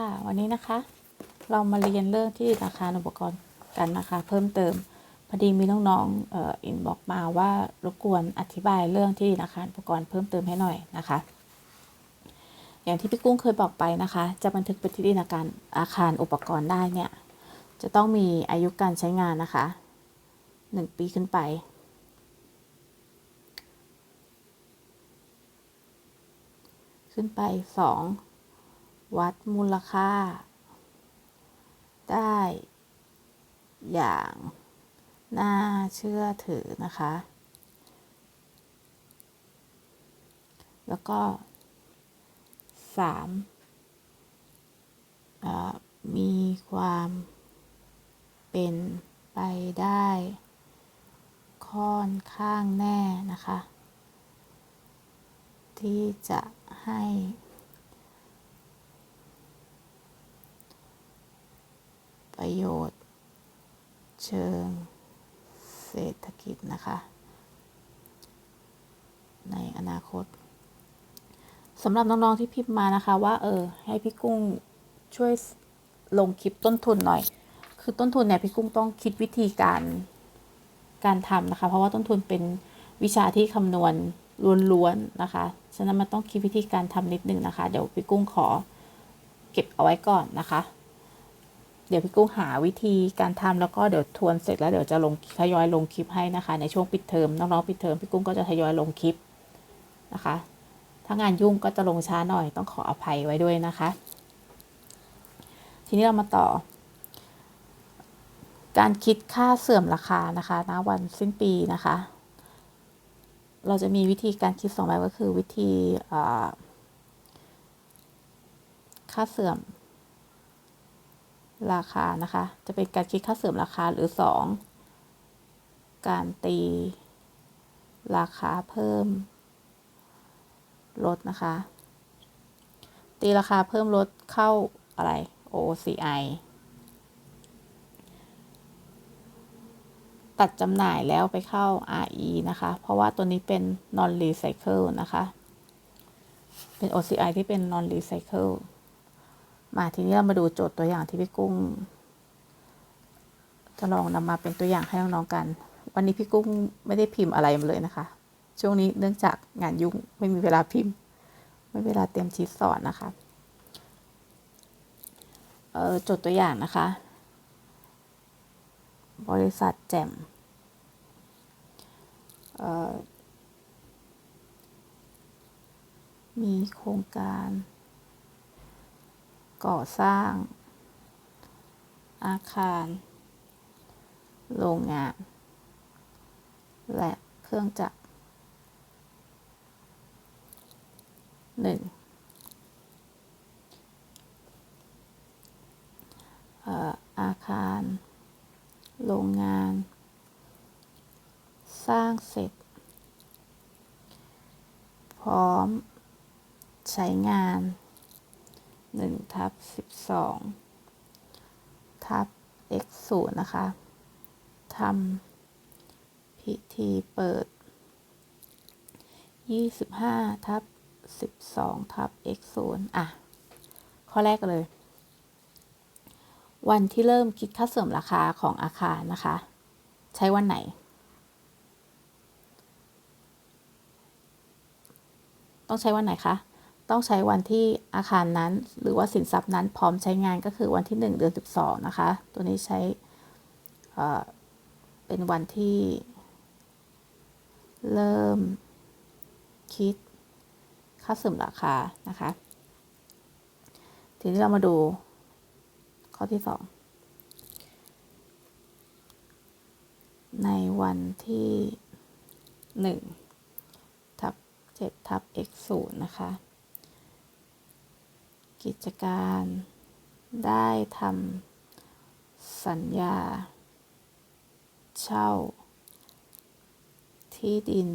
ค่ะวันนี้นะคะเรามาเรียนเรื่องที่ราคาอุปกรณ์กันนะคะ เพิ่มเติมพอดีมีน้องๆอ,อ,อินบอกมาว่ารบกวนอธิบายเรื่องที่ราคาอุปกรณ์เพิ่มเติมให้หน่อยนะคะ อย่างที่พี่กุ้งเคยบอกไปนะคะ จะบันทึกเป็นที่ดินอาการอาคารอุปกรณ์ได้เนี่ยจะต้องมีอายุการใช้งานนะคะหนึ่งปีขึ้นไปขึ้นไปสอง วัดมูลค่า ได้ อย่างน่าเชื่อถือนะคะ แล้วก็สามมีความเป็นไปได้ค่อนข้างแน่นะคะ ที่จะให้ ประโยชน์ เชิงเศรษฐกิจนะคะ ในอนาคตสำหรับน้องๆที่พิมพ์มานะคะว่า เออ ให้พี่กุ้งช่วยลงคลิปต้นทุนหน่อย คือต้นทุนเนี่ยพี่กุ้งต้องคิดวิธีการการทำนะคะ เพราะว่าต้นทุนเป็นวิชาที่คำนวณล้วนๆนะคะ ฉะนั้นมันต้องคิดวิธีการทำนิดนึงนะคะ เดี๋ยวพี่กุ้งขอเก็บเอาไว้ก่อนนะคะ เดี๋ยวพี่กุ้งหาวิธีการทำแล้วก็เดี๋ยวทวนเสร็จแล้วเดี๋ยวจะลงทยอยลงคลิปให้นะคะ ในช่วงปิดเทอมน้องๆปิดเทอมพี่กุ้งก็จะทยอยลงคลิปนะคะ ถ้างานยุ่งก็จะลงช้าหน่อยต้องขออภัยไว้ด้วยนะคะ ทีนี้เรามาต่อ การคิดค่าเสื่อมราคานะคะณวันสิ้นปีนะคะ เราจะมีวิธีการคิดสองแบบก็คือวิธีค่าเสื่อม ราคานะคะ จะเป็นการคิดค่าเสื่อมราคาหรือ 2 การตี ราคาเพิ่ม ลดนะคะ ตีราคาเพิ่มลดเข้าอะไร OCI ตัดจำหน่ายแล้วไปเข้า RE นะคะ เพราะว่าตัวนี้เป็น non recycle นะคะ เป็น OCI ที่เป็น non recycle มาทีนี้เรามาดูโจทย์ตัวอย่างที่พี่กุ้ง จะลองนำมาเป็นตัวอย่างให้น้องๆกัน วันนี้พี่กุ้งไม่ได้พิมพ์อะไรมาเลยนะคะ ช่วงนี้เนื่องจากงานยุ่งไม่มีเวลาพิมพ์ ไม่มีเวลาเตรียมชีทสอนนะคะเออโจทย์ตัวอย่างนะคะ บริษัทแจ่มมีโครงการ ก่อสร้าง อาคาร โรงงาน และเครื่องจักรหนึ่งอาคาร โรงงาน สร้างเสร็จ พร้อม ใช้งาน หนึ่งทับสิบสองทับ x ศูนย์นะคะทำพิธีเปิดยี่สิบห้าทับสิบสองทับ x ศูนย์อะ ข้อแรกเลย วันที่เริ่มคิดค่าเสื่อมราคาของอาคารนะคะ ใช้วันไหนต้องใช้วันไหนคะ ต้องใช้วันที่อาคารนั้น หรือว่าสินทรัพย์นั้นพร้อมใช้งานก็คือวันที่ 1 เดือน 12 นะคะ ตัวนี้ใช้เเป็นวันที่เริ่มคิดค่าเสื่อมราคานะคะ ทีนี้เรามาดูข้อที่ 2 ในวันที่ 1 ทับ7ทับ x 0นะคะ กิจการ ได้ทำสัญญา เช่า ที่ดิน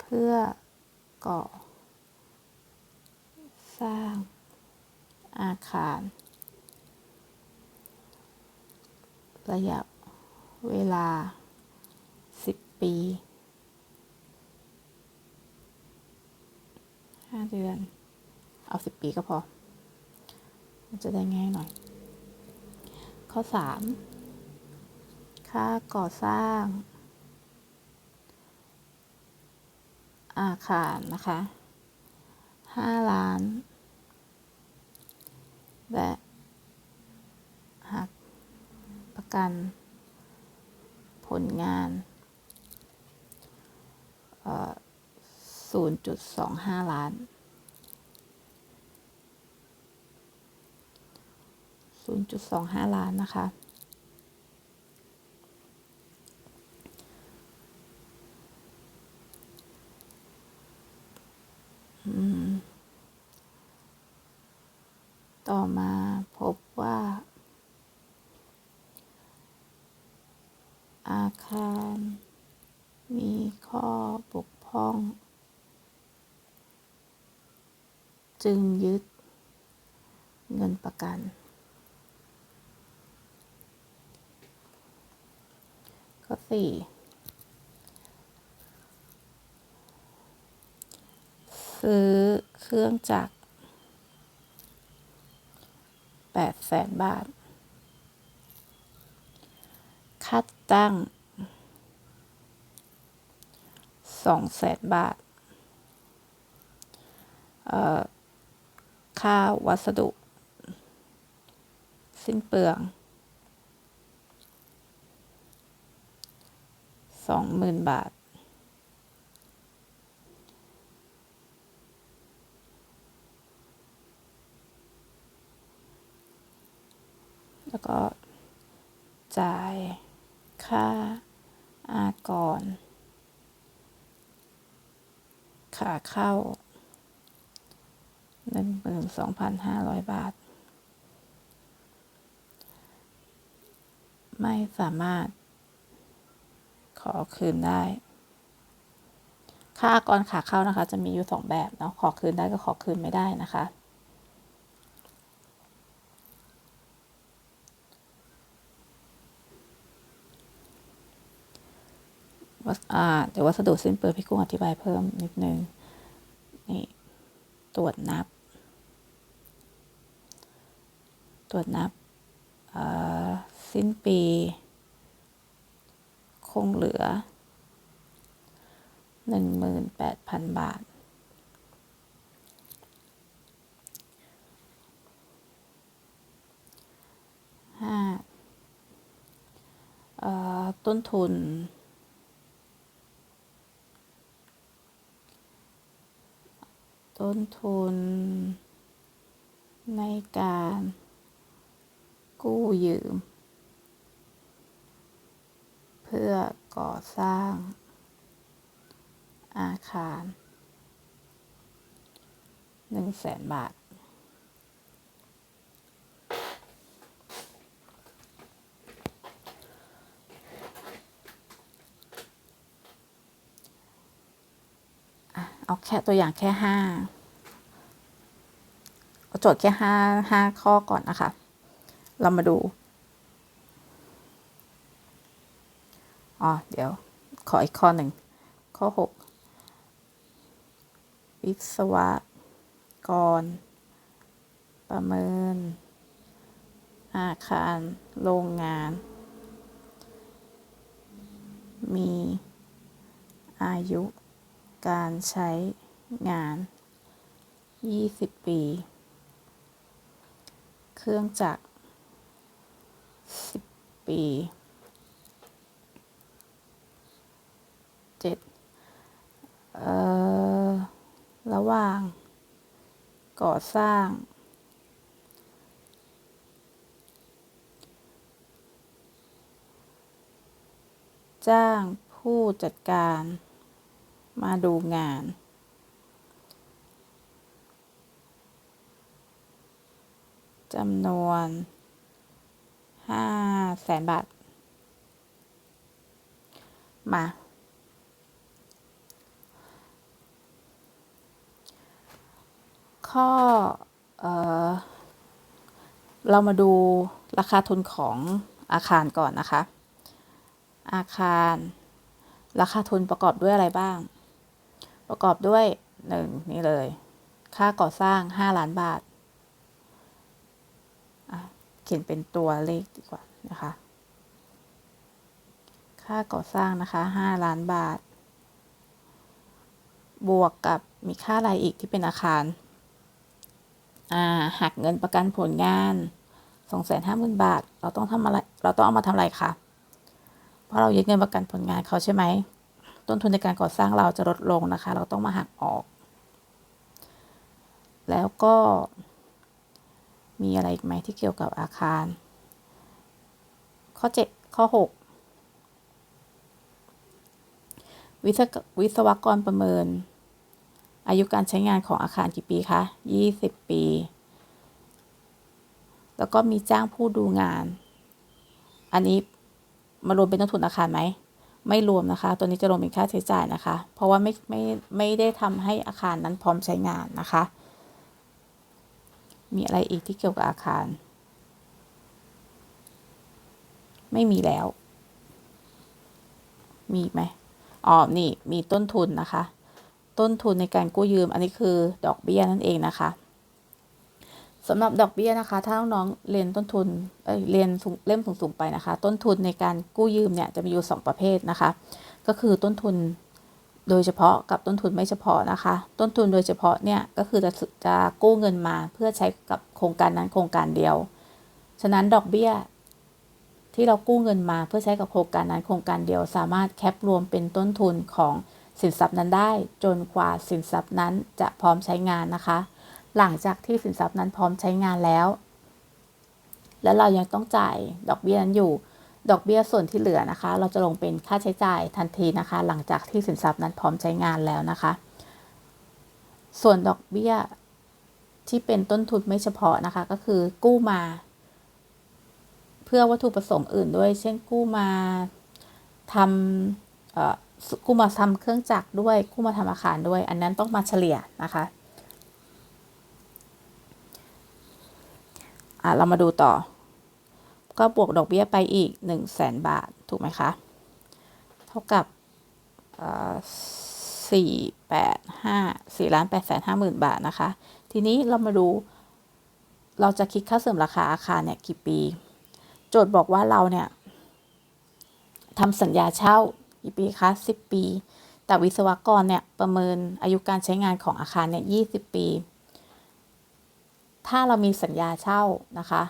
เพื่อก่อ สร้างอาคาร ระยะเวลา 10 ปี5เดือน เอาสิบปีก็พอ มันจะได้ง่ายหน่อย ข้อสามค่าก่อสร้าง อาคารนะคะห้าล้าน และหักประกัน ผลงานศูนย์จุดสองห้าล้าน ศูนย์จุดสองห้าล้านนะคะ ต่อมาพบว่า อาคารมีข้อบกพร่อง จึงยึดเงินประกัน ข้อสี่ซื้อเครื่องจักรแปดแสนบาทค่าตั้งสองแสนบาท ค่าวัสดุ สิ้นเปลือง สองหมื่นบาท แล้วก็จ่ายค่าอากรขาเข้าหนึ่งหมื่นสองพันห้าร้อยบาท ไม่สามารถ ขอคืนได้ ค่าอากรขาเข้านะคะ จะมีอยู่สองแบบเนาะขอคืนได้ก็ขอคืนไม่ได้นะคะ เดี๋ยววัสดุสิ้นเปลืองพี่กุ้งอธิบายเพิ่มนิดนึง นี่ ตรวจนับ ตรวจนับสิ้นปี คงเหลือหนึ่งหมื่นแปดพันบาท ห้าต้นทุน ต้นทุน ในการกู้ยืม พื่อก่อสร้าง อาคารหนึ่งแสนบาท เอาแค่ตัวอย่างแค่ห้าเอาโจทย์แค่ห้าห้าข้อก่อนนะคะ เรามาดู อ๋อ เดี๋ยว ขออีกข้อหนึ่ง ข้อหกวิศวกร ประเมิน อาคาร โรงงาน มี อายุ การใช้งาน 20 ปี เครื่องจักร 10 ปี 7เอ่อ ระหว่าง ก่อสร้าง จ้างผู้จัดการมาดูงาน จำนวนห้าแสนบาท มา ข้อเออเรามาดูราคาทุนของอาคารก่อนนะคะ อาคาร ราคาทุนประกอบด้วยอะไรบ้าง ประกอบด้วยหนึ่งนี่เลย ค่าก่อสร้างห้าล้านบาท เขียนเป็นตัวเลขดีกว่านะคะ ค่าก่อสร้างนะคะห้าล้านบาท บวกกับมีค่าอะไรอีกที่เป็นอาคาร หักเงินประกันผลงานสองแสนห้าหมื่นบาท เราต้องทำอะไร เราต้องเอามาทำอะไรคะ เพราะเรายึดเงินประกันผลงานเขาใช่ไหม ต้นทุนในการก่อสร้างเราจะลดลงนะคะ เราต้องมาหักออก แล้วก็มีอะไรอีกไหมที่เกี่ยวกับอาคาร ข้อเจ็ดข้อหกวิศววิศวกรประเมิน อายุการใช้งานของอาคารกี่ปีคะยี่สิบปี แล้วก็มีจ้างผู้ดูงาน อันนี้มารวมเป็นต้นทุนอาคารไหม ไม่รวมนะคะ ตัวนี้จะรวมเป็นค่าใช้จ่ายนะคะ เพราะว่าไม่ไม่ไม่ได้ทำให้อาคารนั้นพร้อมใช้งานนะคะ มีอะไรอีกที่เกี่ยวกับอาคาร ไม่มีแล้ว มีไหมอ๋อ นี่ มีต้นทุนนะคะ ต้นทุนในการกู้ยืม อันนี้คือดอกเบี้ยนั่นเองนะคะสำหรับดอกเบี้ยนะคะ ถ้าน้องเรียนต้นทุนเอ้ยเรียนเล่มสูงๆไปนะคะ ต้นทุนในการกู้ยืมเนี่ยจะมีอยู่ 2 ประเภทนะคะ ก็คือต้นทุนโดยเฉพาะกับต้นทุนไม่เฉพาะนะคะ ต้นทุนโดยเฉพาะเนี่ยก็คือจะจะกู้เงินมาเพื่อใช้กับโครงการนั้นโครงการเดียว ฉะนั้นดอกเบี้ย ที่เรากู้เงินมาเพื่อใช้กับโครงการนั้นโครงการเดียว สามารถแคปรวมเป็นต้นทุนของ สินทรัพย์นั้นได้ จนกว่าสินทรัพย์นั้นจะพร้อมใช้งานนะคะ หลังจากที่สินทรัพย์นั้นพร้อมใช้งานแล้ว แล้วเรายังต้องจ่ายดอกเบี้ยนั้นอยู่ ดอกเบี้ยส่วนที่เหลือนะคะ เราจะลงเป็นค่าใช้จ่ายทันทีนะคะ หลังจากที่สินทรัพย์นั้นพร้อมใช้งานแล้วนะคะ ส่วนดอกเบี้ยที่เป็นต้นทุนไม่เฉพาะนะคะ ก็คือกู้มา เพื่อวัตถุประสงค์อื่นด้วย เช่นกู้มาทำ กู้มาทำเครื่องจักรด้วยกู้มาทำอาคารด้วย อันนั้นต้องมาเฉลี่ยนะคะอะเรามาดูต่อ ก็บวกดอกเบี้ยไปอีก 1 0 0 0 0แสนบาท ถูกไหมคะ เท่ากับสี่แปดห้าสี่ล้านแปดแสนห้าหมื่นบาทนะคะ ทีนี้เรามาดู เราจะคิดค่าเสริมราคาอาคารเนี่ยกี่ปี โจทย์บอกว่าเราเนี่ยทำสัญญาเช่า กี่ปีคะสิบปี แต่วิศวกรเนี่ยประเมินอายุการใช้งานของอาคารเนี่ยยี่สิบปี ถ้าเรามีสัญญาเช่านะคะ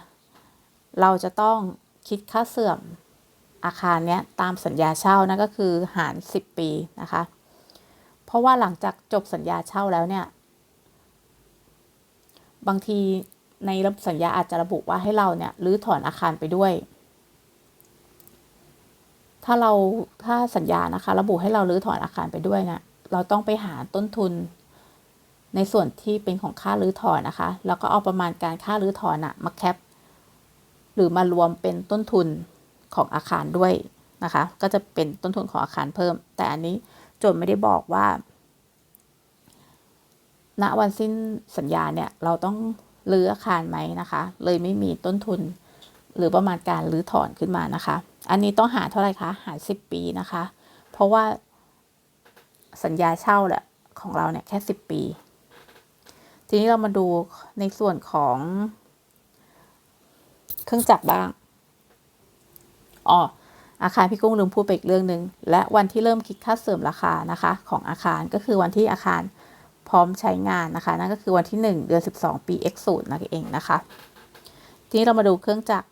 เราจะต้องคิดค่าเสื่อมอาคารเนี้ยตามสัญญาเช่านั่นก็คือหาร 10 ปีนะคะ เพราะว่าหลังจากจบสัญญาเช่าแล้วเนี่ย บางทีในระบบสัญญาอาจจะระบุว่าให้เราเนี่ยรื้อถอนอาคารไปด้วย ถ้าเราถ้าสัญญานะคะ ระบุให้เรารื้อถอนอาคารไปด้วยนะเราต้องไปหาต้นทุน ในส่วนที่เป็นของค่ารื้อถอนนะคะ แล้วก็เอาประมาณการค่ารื้อถอนอะมาแคปหรือมารวมเป็นต้นทุนของอาคารด้วยนะคะ ก็จะเป็นต้นทุนของอาคารเพิ่ม แต่อันนี้โจทย์ไม่ได้บอกว่าณวันสิ้นสัญญาเนี่ยเราต้องรื้ออาคารไหมนะคะ เลยไม่มีต้นทุน หรือประมาณการรื้อถอนขึ้นมานะคะ อันนี้ต้องหาเท่าไหร่คะ หาสิบปีนะคะ เพราะว่าสัญญาเช่าแหละของเราเนี่ยแค่สิบปี ทีนี้เรามาดูในส่วนของเครื่องจักรบ้าง อ๋อ อาคารพี่กุ้งลืมพูดไปอีกเรื่องหนึ่งและวันที่เริ่มคิดค่าเสริมราคานะคะ ของอาคารก็คือวันที่อาคารพร้อมใช้งานนะคะ นั่นก็คือวันที่ 1 เดือน 12 ปี x 0 นั่นเองนะคะ ทีนี้เรามาดูเครื่องจักร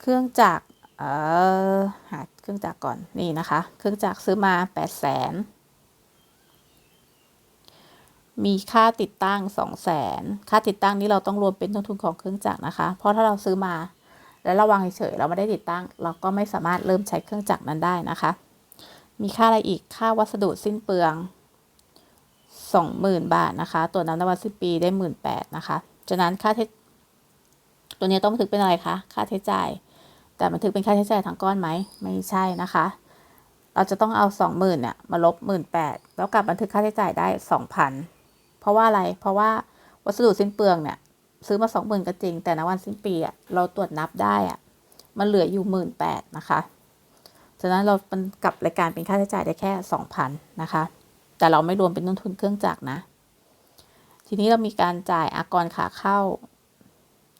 เครื่องจักรเอ่อหาเครื่องจักรก่อนนี่นะคะ เครื่องจักรซื้อมา8 0 0 0 0 0มีค่าติดตั้ง2 0 0แสนค่าติดตั้งนี้เราต้องรวมเป็นต้นทุนของเครื่องจักรนะคะ เพราะถ้าเราซื้อมาแล้วราวางเฉยๆเราไม่ได้ติดตั้ง เราก็ไม่สามารถเริ่มใช้เครื่องจักรนั้นได้นะคะ มีค่าอะไรอีกค่าวัสดุสิ้นเปลือง20,000 บาทนะคะ ตัวน้ำนวัตสิ้นปีได้ 18,000นะคะฉะนั้นค่าเทตัวนี้ต้องบันทึกเป็นอะไรคะค่าใช้จ่าย แต่บันทึกเป็นค่าใช้จ่ายทั้งก้อนไหมไม่ใช่นะคะ เราจะต้องเอา 20,000เนี่ยมาลบ 18,000แล้วกลับบันทึกค่าใช้จ่ายได้ 2,000 เพราะว่าอะไรเพราะว่าวัสดุสิ้นเปลืองเนี่ยซื้อมา 20,000ก็จริง แต่ในวันสิ้นปีอะเราตรวจนับได้อะมันเหลืออยู่ 18,000นะคะฉะนั้นเรามันกลับรายการเป็นค่าใช้จ่ายได้แค่สองพันนะคะ แต่เราไม่รวมเป็นต้นทุนเครื่องจักรนะ ทีนี้เรามีการจ่ายอากรขาเข้า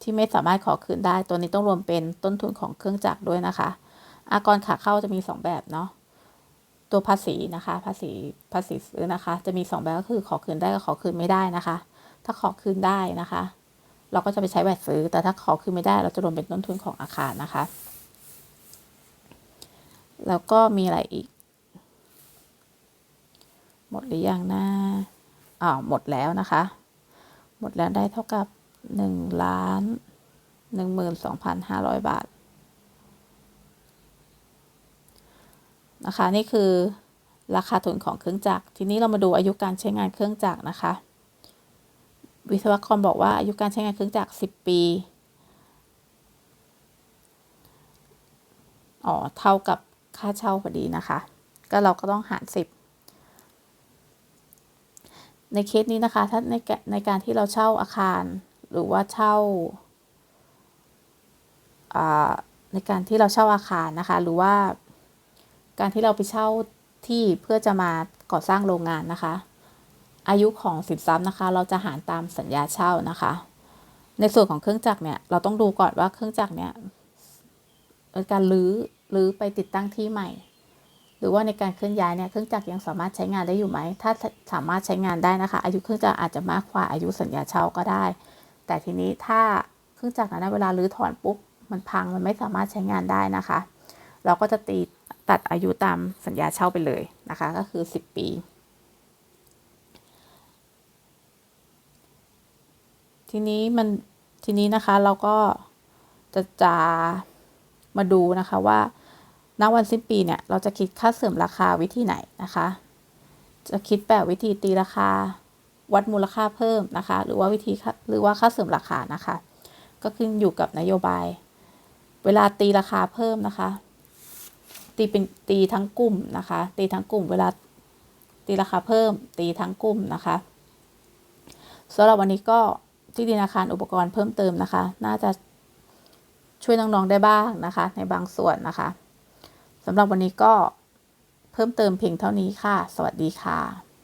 ที่ไม่สามารถขอคืนได้ ตัวนี้ต้องรวมเป็นต้นทุนของเครื่องจักรด้วยนะคะ อากรขาเข้าจะมีสองแบบเนาะ ตัวภาษีนะคะ ภาษีภาษีซื้อนะคะ จะมีสองแบบก็คือขอคืนได้กับขอคืนไม่ได้นะคะ ถ้าขอคืนได้นะคะ เราก็จะไปใช้แบบซื้อ แต่ถ้าขอคืนไม่ได้ เราจะรวมเป็นต้นทุนของอาคารนะคะ แล้วก็มีอะไรอีก หมดหรือยังนะอ้าวหมดแล้วนะคะ หมดแล้วได้เท่ากับ หนึ่งล้านหนึ่งหมื่นสองพันห้าร้อยบาท นะคะ นี่คือราคาทุนของเครื่องจักร ทีนี้เรามาดูอายุการใช้งานเครื่องจักรนะคะ วิศวกรบอกว่าอายุการใช้งานเครื่องจักรสิบปีอ๋อเท่ากับค่าเช่าพอดีนะคะ ก็เราก็ต้องหารสิบในเคสนี้นะคะ ถ้าในในการที่เราเช่าอาคาร หรือว่าเช่าในการที่เราเช่าอาคารนะคะ หรือว่าการที่เราไปเช่าที่เพื่อจะมาก่อสร้างโรงงานนะคะ อายุของสินทรัพย์นะคะ เราจะหารตามสัญญาเช่านะคะ ในส่วนของเครื่องจักรเนี่ยเราต้องดูก่อนว่าเครื่องจักรเนี่ยการรื้อหรือไปติดตั้งที่ใหม่ หรือว่าในการเคลื่อนย้ายเนี่ยเครื่องจักรยังสามารถใช้งานได้อยู่ไหมถ้าสามารถใช้งานได้นะคะ อายุเครื่องจักรอาจจะมากกว่าอายุสัญญาเช่าก็ได้ แต่ทีนี้ถ้าเครื่องจักรนะเวลารื้อถอนปุ๊บมันพังมันไม่สามารถใช้งานได้นะคะ เราก็จะตีตัดอายุตามสัญญาเช่าไปเลยนะคะ ก็คือ 10 ปี ทีนี้มันทีนี้นะคะเราก็จะจะมาดูนะคะว่าณวันสิ้นปีเนี่ยเราจะคิดค่าเสื่อมราคาวิธีไหนนะคะ จะคิดแบบวิธีตีราคา วัดมูลค่าเพิ่มนะคะ หรือว่าวิธีหรือว่าค่าเสื่อมราคานะคะ ก็ขึ้นอยู่กับนโยบาย เวลาตีราคาเพิ่มนะคะ ตีเป็นตีทั้งกลุ่มนะคะ ตีทั้งกลุ่มเวลาตีราคาเพิ่ม ตีทั้งกลุ่มนะคะสำหรับวันนี้ก็ที่ดินอาคารอุปกรณ์เพิ่มเติมนะคะ น่าจะช่วยน้องๆได้บ้างนะคะ ในบางส่วนนะคะสำหรับวันนี้ก็เพิ่มเติมเพียงเท่านี้ค่ะ สวัสดีค่ะ